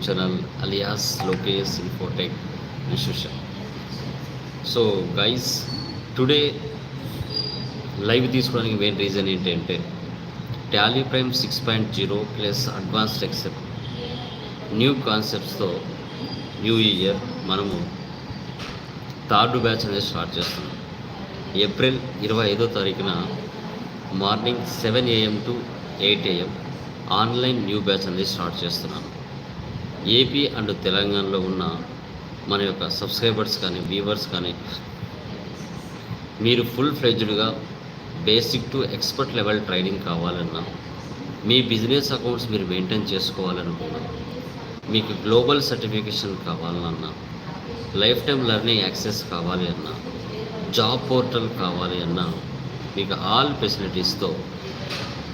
channel alias Lokesh infotech Institution. So guys today live తీసుకోవడానికి main reason ఏంటంటే Tally Prime six point zero plus advanced except new కాన్సెప్ట్స్తో new year మనము third batch అనేది start చేస్తున్నాం April ఇరవై ఐదో తారీఖున morning seven AM to eight AM online new batch అనేది start చేస్తున్నాను ఏపీ అండ్ తెలంగాణలో ఉన్న మన యొక్క సబ్స్క్రైబర్స్ కానీ వ్యూవర్స్ కానీ మీరు full ఫ్లెడ్జ్డ్గా basic to expert level training కావాలన్నా మీ బిజినెస్ అకౌంట్స్ మీరు మెయింటైన్ చేసుకోవాలనుకున్నా మీకు గ్లోబల్ సర్టిఫికేషన్ కావాలన్నా లైఫ్ టైం లెర్నింగ్ యాక్సెస్ కావాలి అన్నా జాబ్ పోర్టల్ కావాలి అన్నా మీకు ఆల్ ఫెసిలిటీస్తో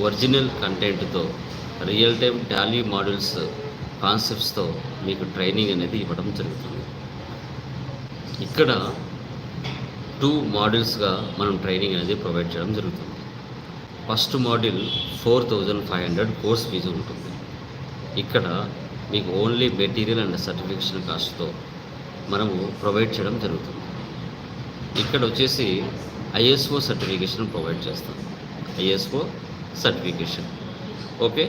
ఒరిజినల్ కంటెంట్తో రియల్ టైం టాలీ మోడల్స్ కాన్సెప్ట్స్తో మీకు ట్రైనింగ్ అనేది ఇవ్వడం జరుగుతుంది. ఇక్కడ టూ మోడల్స్గా మనం ట్రైనింగ్ అనేది ప్రొవైడ్ చేయడం జరుగుతుంది. First module four thousand five hundred course fees ఉంటుంది. ఇక్కడ మీకు ఓన్లీ మెటీరియల్ అండ్ సర్టిఫికేషన్ కాస్ట్తో మనము ప్రొవైడ్ చేయడం జరుగుతుంది. ఇక్కడ వచ్చేసి ఐఎస్ఓ సర్టిఫికేషన్ ప్రొవైడ్ చేస్తాం. ISO certification. ఓకే?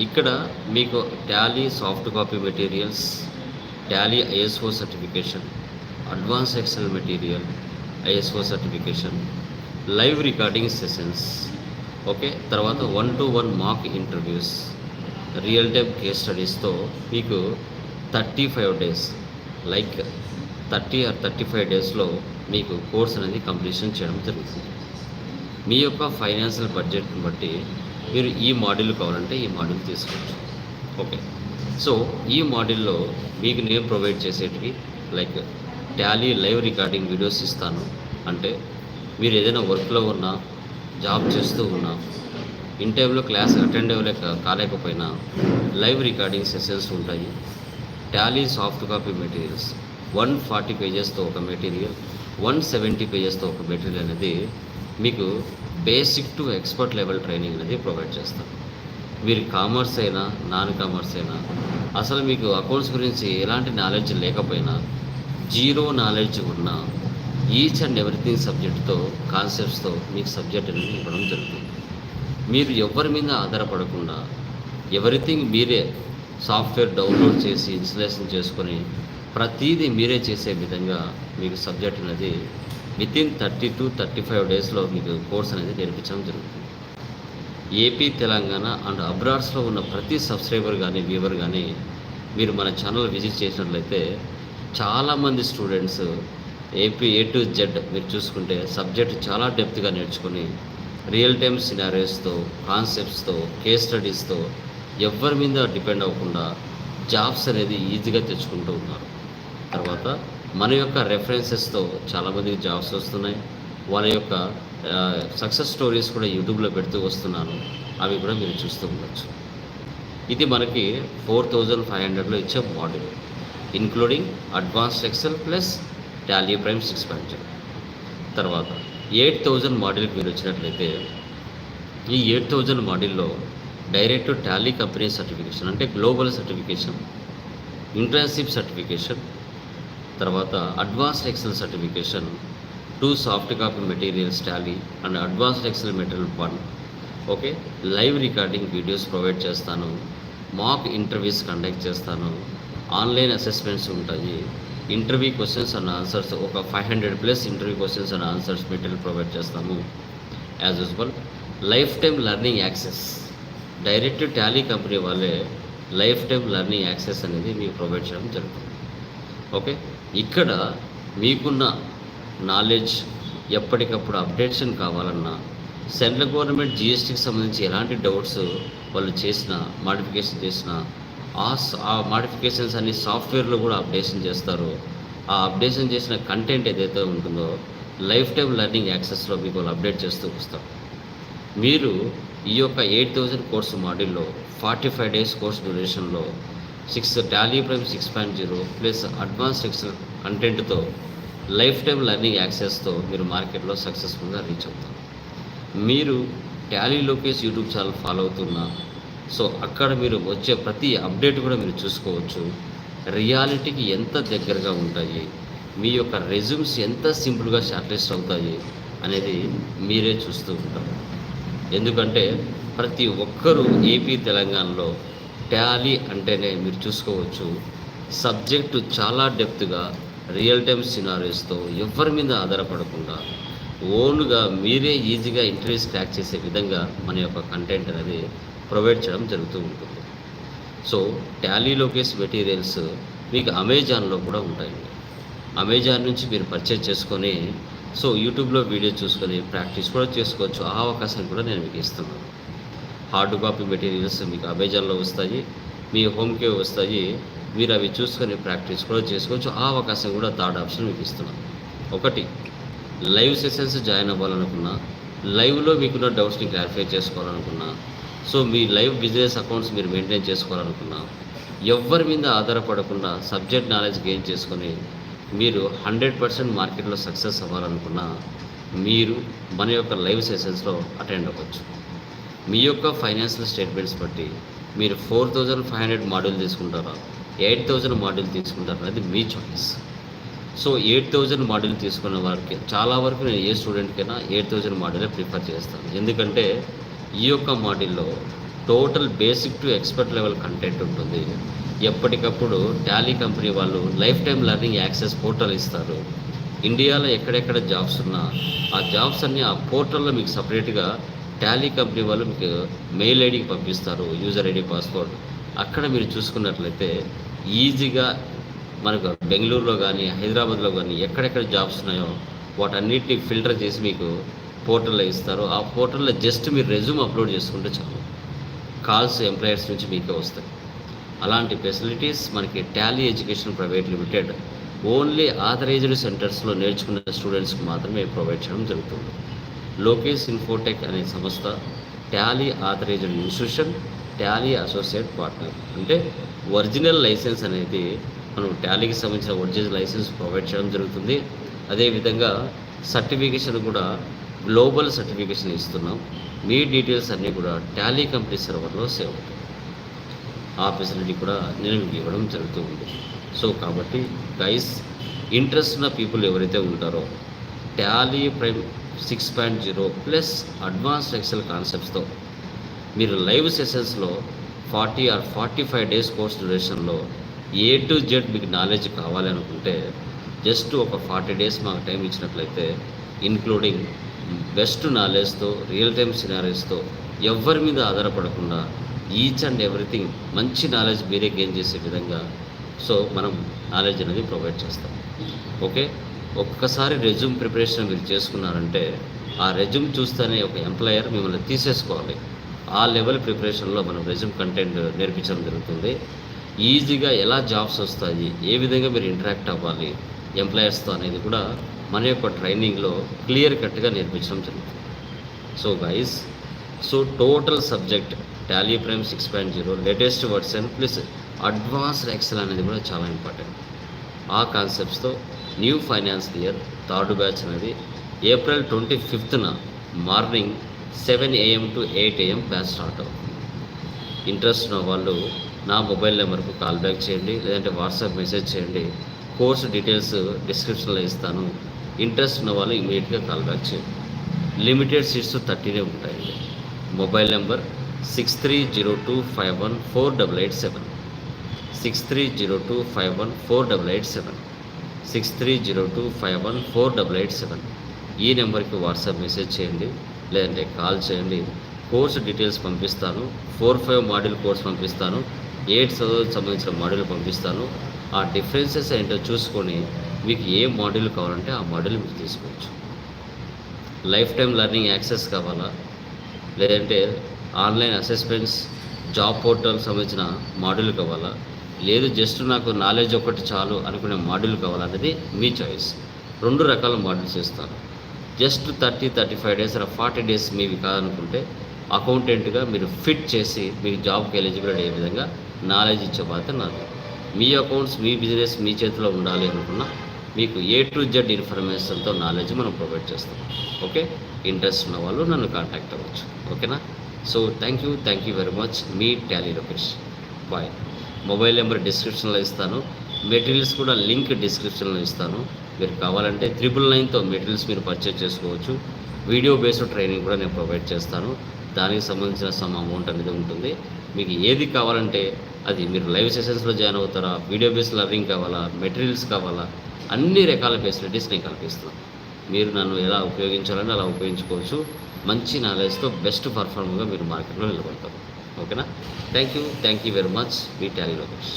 ఇక్కడ మీకు Tally soft copy materials Tally ISO certification advance Excel material ISO certification live recording sessions okay? తర్వాత one to one mock interviews real time case స్టడీస్తో మీకు thirty five days like thirty or thirty five డేస్లో మీకు course అనేది completion చేయడం జరుగుతుంది. మీ యొక్క financial బడ్జెట్ని బట్టి మీరు ఈ మాడ్యూల్ కావాలంటే ఈ మాడ్యూల్ తీసుకోవచ్చు. ఓకే సో ఈ మాడ్యూల్లో మీకు నేను ప్రొవైడ్ చేసేటివి like Tally live recording videos ఇస్తాను. అంటే మీరు ఏదైనా వర్క్లో ఉన్నా జాబ్ చేస్తూ ఉన్నా ఇన్ టైంలో క్లాస్ అటెండ్ అవ్వలేక కాలేకపోయినా లైవ్ రికార్డింగ్ సెషన్స్ ఉంటాయి. Tally soft copy materials one forty పేజెస్తో ఒక మెటీరియల్ వన్ సెవెంటీ పేజెస్తో ఒక మెటీరియల్ అనేది మీకు basic to expert level training అనేది ప్రొవైడ్ చేస్తాం. మీరు కామర్స్ అయినా నాన్ కామర్స్ అయినా అసలు మీకు అకౌంట్స్ గురించి ఎలాంటి నాలెడ్జ్ లేకపోయినా జీరో నాలెడ్జ్ ఉన్న ఈచ్ అండ్ ఎవ్రీథింగ్ సబ్జెక్ట్తో కాన్సెప్ట్స్తో మీకు సబ్జెక్ట్ అనేది ఇవ్వడం జరుగుతుంది. మీరు ఎవరి మీద ఆధారపడకుండా ఎవ్రీథింగ్ మీరే సాఫ్ట్వేర్ డౌన్లోడ్ చేసి ఇన్స్టలేషన్ చేసుకొని ప్రతీది మీరే చేసే విధంగా మీకు సబ్జెక్ట్ అనేది with in thirty to thirty five డేస్లో మీకు కోర్స్ అనేది నేర్పించడం జరుగుతుంది. ఏపీ తెలంగాణ అండ్ అబ్రాడ్స్లో ఉన్న ప్రతి సబ్స్క్రైబర్ కానీ వ్యూవర్ కానీ మీరు మన ఛానల్ విజిట్ చేసినట్లయితే చాలామంది students AP A to Z మీరు చూసుకుంటే సబ్జెక్ట్ చాలా డెప్త్గా నేర్చుకొని రియల్ టైమ్ సినారియోస్తో కాన్సెప్ట్స్తో కేస్ స్టడీస్తో ఎవరి మీద డిపెండ్ అవ్వకుండా జాబ్స్ అనేది ఈజీగా తెచ్చుకుంటూ ఉన్నారు. తర్వాత మన యొక్క రెఫరెన్సెస్తో చాలామందికి జాబ్స్ వస్తున్నాయి. వాళ్ళ యొక్క సక్సెస్ స్టోరీస్ కూడా యూట్యూబ్లో పెడుతూ వస్తున్నాను. అవి కూడా మీరు చూస్తూ ఉండొచ్చు. ఇది మనకి ఫోర్ థౌజండ్ ఫైవ్ హండ్రెడ్లో ఇచ్చే model including advanced Excel plus Tally Prime six point తర్వాత ఎయిట్ థౌజండ్ మోడల్కి మీరు వచ్చినట్లయితే ఈ ఎయిట్ థౌజండ్ మోడల్లో డైరెక్ట్ టాలీ కంపెనీ సర్టిఫికేషన్ అంటే గ్లోబల్ సర్టిఫికేషన్ ఇంటర్న్షిప్ సర్టిఫికేషన్ తర్వాత advanced Excel certification two soft copy materials Tally and advanced Excel material one. Okay? Live recording videos provide చేస్తాను mock interviews conduct చేస్తాను online assessments ఉంటాయి. Interview questions and answers ఒక five hundred plus interview questions and answers material provide చేస్తాము. As usual life time learning access. Direct Tally company వాళ్ళే life time learning access అనేది మీకు provide చేయడం జరుగుతుంది. Okay? ఇక్కడ మీకున్న నాలెడ్జ్ ఎప్పటికప్పుడు అప్డేషన్ కావాలన్నా సెంట్రల్ గవర్నమెంట్ జిఎస్టీకి సంబంధించి ఎలాంటి డౌట్స్ వాళ్ళు చేసిన మాడిఫికేషన్ చేసిన ఆ ఆ మాడిఫికేషన్స్ అన్ని సాఫ్ట్వేర్లో కూడా అప్డేషన్ చేస్తారు. ఆ అప్డేషన్ చేసిన కంటెంట్ ఏదైతే ఉంటుందో లైఫ్ టైం లెర్నింగ్ యాక్సెస్లో మీకు వాళ్ళు అప్డేట్ చేస్తూ వస్తారు. మీరు ఈ యొక్క ఎయిట్ థౌజండ్ కోర్సు మాడ్యూల్లో forty five days course డ్యూరేషన్లో six Tally Prime six point zero plus advance Excel కంటెంట్తో లైఫ్ టైం లెర్నింగ్ యాక్సెస్తో మీరు మార్కెట్లో సక్సెస్ఫుల్గా రీచ్ అవుతారు. మీరు Tally Lokesh YouTube channel follow అవుతున్నా సో అక్కడ మీరు వచ్చే ప్రతి అప్డేట్ కూడా మీరు చూసుకోవచ్చు. రియాలిటీకి ఎంత దగ్గరగా ఉంటాయి మీ యొక్క రెజ్యూమ్స్ ఎంత సింపుల్గా షార్ట్లిస్ట్ అవుతాయి అనేది మీరే చూస్తూ ఉంటారు. ఎందుకంటే ప్రతి ఒక్కరూ ఏపీ తెలంగాణలో టాలీ అంటేనే మీరు చూసుకోవచ్చు. సబ్జెక్టు చాలా డెప్త్గా రియల్ టైమ్ సినారీస్తో ఎవరి మీద ఆధారపడకుండా ఓన్గా మీరే ఈజీగా ఇంటర్వ్యూస్ క్రాక్ చేసే విధంగా మన యొక్క కంటెంట్ అనేది ప్రొవైడ్ చేయడం జరుగుతూ ఉంటుంది. సో టాలీలోకేస్ మెటీరియల్స్ మీకు అమెజాన్లో కూడా ఉంటాయండి అమెజాన్ నుంచి మీరు పర్చేజ్ చేసుకొని సో యూట్యూబ్లో వీడియో చూసుకొని ప్రాక్టీస్ కూడా చేసుకోవచ్చు. ఆ అవకాశం కూడా నేను మీకు ఇస్తున్నాను. హార్డ్ కాపీ మెటీరియల్స్ మీకు అమెజాన్లో వస్తాయి మీ హోమ్కే వస్తాయి మీరు అవి చూసుకొని ప్రాక్టీస్ కూడా చేసుకోవచ్చు. ఆ అవకాశం కూడా థర్డ్ ఆప్షన్ మీకు ఇస్తున్నాను ఒకటి లైవ్ సెషన్స్ జాయిన్ అవ్వాలనుకున్నా లైవ్లో మీకున్న డౌట్స్ని క్లారిఫై చేసుకోవాలనుకున్నా సో మీ లైవ్ బిజినెస్ అకౌంట్స్ మీరు మెయింటైన్ చేసుకోవాలనుకున్నా ఎవరి మీద ఆధారపడకుండా సబ్జెక్ట్ నాలెడ్జ్ గెయిన్ చేసుకొని మీరు హండ్రెడ్ పర్సెంట్ మార్కెట్లో సక్సెస్ అవ్వాలనుకున్నా మీరు మన యొక్క లైవ్ సెషన్స్లో అటెండ్ అవ్వచ్చు. మీ యొక్క ఫైనాన్షియల్ స్టేట్మెంట్స్ బట్టి మీరు four thousand five hundred module తీసుకుంటారా? ఎయిట్ థౌజండ్ మాడ్యూల్ తీసుకుంటారా? అది మీ choice so eight thousand module తీసుకున్న వారికి చాలా వరకు నేను ఏ స్టూడెంట్కైనా ఎయిట్ థౌజండ్ మాడ్యూలే ప్రిఫర్ చేస్తాను. ఎందుకంటే ఈ యొక్క మాడ్యూల్లో total basic to expert level content ఉంటుంది. ఎప్పటికప్పుడు టాలీ కంపెనీ వాళ్ళు life time learning access portal ఇస్తారు. ఇండియాలో ఎక్కడెక్కడ జాబ్స్ ఉన్నా ఆ జాబ్స్ అన్నీ ఆ పోర్టల్లో మీకు సపరేట్గా టాలీ కంపెనీ వాళ్ళు మీకు మెయిల్ ఐడికి పంపిస్తారు యూజర్ ఐడి పాస్వర్డ్. అక్కడ మీరు చూసుకున్నట్లయితే ఈజీగా మనకు బెంగళూరులో కానీ హైదరాబాద్లో కానీ ఎక్కడెక్కడ జాబ్స్ ఉన్నాయో వాటన్నిటిని ఫిల్టర్ చేసి మీకు పోర్టల్లో ఇస్తారు. ఆ పోర్టల్లో జస్ట్ మీరు రెజ్యూమ్ అప్లోడ్ చేసుకుంటే చాలు. కాల్స్ ఎంప్లాయర్స్ నుంచి మీకే వస్తాయి. అలాంటి ఫెసిలిటీస్ మనకి Tally education private limited only authorised సెంటర్స్లో నేర్చుకున్న స్టూడెంట్స్కి మాత్రమే ప్రొవైడ్ చేయడం జరుగుతుంది. లోకేష్ ఇన్ఫోటెక్ అనే సంస్థ Tally authorised institution Tally associate partner. అంటే ఒరిజినల్ లైసెన్స్ అనేది మనం టాలీకి సంబంధించిన ఒరిజినల్ లైసెన్స్ ప్రొవైడ్ చేయడం జరుగుతుంది. అదేవిధంగా సర్టిఫికేషన్ కూడా గ్లోబల్ సర్టిఫికేషన్ ఇస్తున్నాం. మీ డీటెయిల్స్ అన్నీ కూడా టాలీ కంపెనీ సర్వర్లో సేవ్ అవుతాయి. ఆ ఫెసిలిటీ కూడా నేను మీకు ఇవ్వడం జరుగుతూ ఉంది. సో కాబట్టి గైస్ ఇంట్రెస్ట్ ఉన్న పీపుల్ ఎవరైతే ఉంటారో Tally Prime six point zero plus advanced Excel కాన్సెప్ట్స్తో మీరు live సెషన్స్లో forty or forty five days course డ్యూరేషన్లో A to Z మీకు నాలెడ్జ్ కావాలి అనుకుంటే జస్ట్ ఒక ఫార్టీ డేస్ మాకు టైం ఇచ్చినట్లయితే ఇన్క్లూడింగ్ బెస్ట్ నాలెడ్జ్తో రియల్ టైమ్ సినారీస్తో ఎవరి మీద ఆధారపడకుండా ఈచ్ అండ్ ఎవ్రీథింగ్ మంచి నాలెడ్జ్ మీరే గెయిన్ చేసే విధంగా సో మనం నాలెడ్జ్ అనేది ప్రొవైడ్ చేస్తాం. ఓకే ఒక్కసారి రెజ్యూమ్ ప్రిపరేషన్ మీరు చేసుకున్నారంటే ఆ రెజ్యూమ్ చూస్తేనే ఒక ఎంప్లాయర్ మిమ్మల్ని తీసేసుకోవాలి. ఆ లెవెల్ ప్రిపరేషన్లో మనం రెజ్యూమ్ కంటెంట్ నేర్పించడం జరుగుతుంది. ఈజీగా ఎలా జాబ్స్ వస్తాయి ఏ విధంగా మీరు ఇంటరాక్ట్ అవ్వాలి ఎంప్లాయర్స్తో అనేది కూడా మన యొక్క ట్రైనింగ్లో క్లియర్ కట్గా నేర్పించడం జరుగుతుంది. So guys so total subject Tally Prime six point zero latest words and plus advanced Excel అనేది కూడా చాలా ఇంపార్టెంట్ ఆ కాన్సెప్ట్స్తో new finance year third batch అనేది April twenty ఫిఫ్త్న morning seven AM to eight AM batch start అవుతుంది. Interest ఉన్న వాళ్ళు నా mobile నెంబర్కు కాల్ బ్యాక్ చేయండి లేదంటే వాట్సాప్ మెసేజ్ చేయండి. కోర్స్ డీటెయిల్స్ డిస్క్రిప్షన్లో ఇస్తాను. ఇంట్రెస్ట్ ఉన్న వాళ్ళు ఇమీడియట్గా కాల్ బ్యాక్ చేయండి. లిమిటెడ్ సీట్స్ థర్టీనే ఉంటాయండి. Mobile number six three zero two five one four double eight seven. Six three zero two five one four double eight seven. Six three zero two five one four double eight seven ఈ నెంబర్కి WhatsApp message చేయండి లేదంటే call చేయండి. Course details పంపిస్తాను four five module course పంపిస్తాను eight చదువులకు సంబంధించిన module పంపిస్తాను. ఆ డిఫరెన్సెస్ ఏంటో చూసుకొని మీకు ఏ మాడ్యూల్ కావాలంటే ఆ మాడ్యూల్ మీరు తీసుకోవచ్చు. లైఫ్ టైం లెర్నింగ్ యాక్సెస్ కావాలా? లేదంటే ఆన్లైన్ అసెస్మెంట్స్ జాబ్ పోర్టల్ సంబంధించిన మాడ్యూల్ కావాలా? లేదు జస్ట్ నాకు నాలెడ్జ్ ఒకటి చాలు అనుకునే మాడ్యూల్ కావాలనేది మీ చాయిస్ రెండు రకాల మాడ్యూల్స్ ఇస్తాను just thirty thirty five days forty days మీవి కాదనుకుంటే అకౌంటెంట్గా మీరు ఫిట్ చేసి మీ జాబ్కి ఎలిజిబిలిటీ అయ్యే విధంగా నాలెడ్జ్ ఇచ్చే బాధ్యత నాది. మీ అకౌంట్స్ మీ బిజినెస్ మీ చేతిలో ఉండాలి అనుకున్నా మీకు ఏ టు జెడ్ ఇన్ఫర్మేషన్తో నాలెడ్జ్ మనం ప్రొవైడ్ చేస్తాం. ఓకే ఇంట్రెస్ట్ ఉన్న వాళ్ళు నన్ను కాంటాక్ట్ అవ్వచ్చు. ఓకేనా so thank you thank you very much me Tally Lokesh bye mobile number డిస్క్రిప్షన్లో ఇస్తాను. మెటీరియల్స్ కూడా లింక్ డిస్క్రిప్షన్లో ఇస్తాను. మీరు కావాలంటే త్రిబుల్ నైన్తో మెటీరియల్స్ మీరు పర్చేజ్ చేసుకోవచ్చు. వీడియో బేస్డ్ ట్రైనింగ్ కూడా నేను ప్రొవైడ్ చేస్తాను. దానికి సంబంధించిన సమ్ అమౌంట్ అనేది ఉంటుంది. మీకు ఏది కావాలంటే అది మీరు లైవ్ సెషన్స్లో జాయిన్ అవుతారా వీడియో బేస్డ్ లర్నింగ్ కావాలా మెటీరియల్స్ కావాలా అన్ని రకాల ఫెసిలిటీస్ నేను కల్పిస్తున్నాను మీరు నన్ను ఎలా ఉపయోగించాలని అలా ఉపయోగించుకోవచ్చు. మంచి నాలెడ్జ్తో బెస్ట్ పర్ఫార్మర్గా మీరు మార్కెట్లో నిలబడతారు. ఓకేనా thank you thank you very much me Tally Lokesh